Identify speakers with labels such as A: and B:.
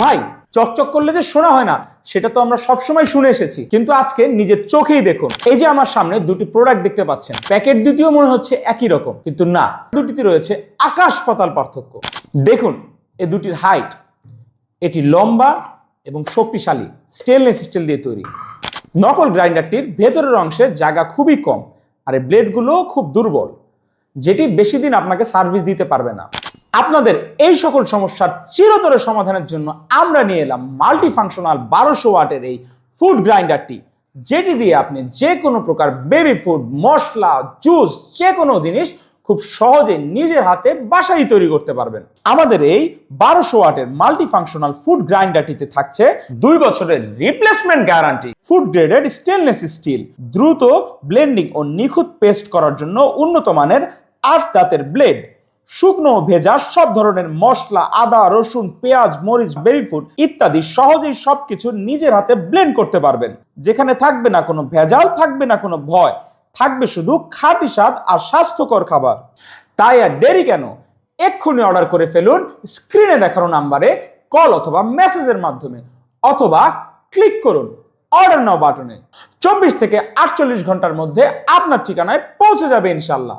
A: ভাই, চকচক করলে যে শোনা হয় না, সেটা তো আমরা সবসময় শুনে এসেছি। কিন্তু আজকে নিজের চোখেই দেখুন। এই যে আমার সামনে দুটি প্রোডাক্ট দেখতে পাচ্ছেন। প্যাকেট দ্বিতীয় মনে হচ্ছে একই রকম, কিন্তু না, দুটিতে রয়েছে আকাশ পাতাল পার্থক্য। দেখুন, এ দুটির হাইট এটি লম্বা এবং শক্তিশালী স্টেনলেস স্টিল দিয়ে তৈরি। নকল গ্রাইন্ডারটির ভেতরের অংশে জায়গা খুবই কম, আর এই ব্লেডগুলো খুব দুর্বল, যেটি বেশি দিন আপনাকে সার্ভিস দিতে পারবে না। আপনাদের এই সকল সমস্যার চিরতরে সমাধানের জন্য আমরা নিয়ে এলাম মাল্টি ফাংশনাল বারোশো ওয়াটের এই ফুড গ্রাইন্ডারটি যেটি দিয়ে আপনি যে কোনো প্রকার বেবি ফুড মশলা জুস যে কোনো জিনিস খুব সহজে নিজের হাতে বাসায় তৈরি করতে পারবেন। আমাদের এই বারোশো ওয়াটের মাল্টি ফাংশনাল ফুড গ্রাইন্ডারটিতে থাকছে দুই বছরের replacement guarantee food graded stainless steel দ্রুত ব্লেন্ডিং ও নিখুঁত পেস্ট করার জন্য উন্নত মানের আট দাঁতের ব্লেড শুকনো, ভেজা, সব ধরনের মশলা, আদা, রসুন, পেঁয়াজ, মরিচ বেবি ফুড ইত্যাদি সহজেই সবকিছু নিজের হাতে ব্লেন্ড করতে পারবেন। যেখানে থাকবে না কোনো ভেজাল, থাকবে না কোনো ভয়, থাকবে শুধু খাঁটি স্বাদ আর স্বাস্থ্যকর খাবার। তাই আর দেরি কেন? এক্ষুনি অর্ডার করে ফেলুন স্ক্রিনে দেখানো নাম্বারে কল অথবা মেসেজের মাধ্যমে, অথবা ক্লিক করুন অর্ডার নাও বাটনে চব্বিশ থেকে আটচল্লিশ ঘণ্টার মধ্যে আপনার ঠিকানায় পৌঁছে যাবে ইনশাল্লাহ।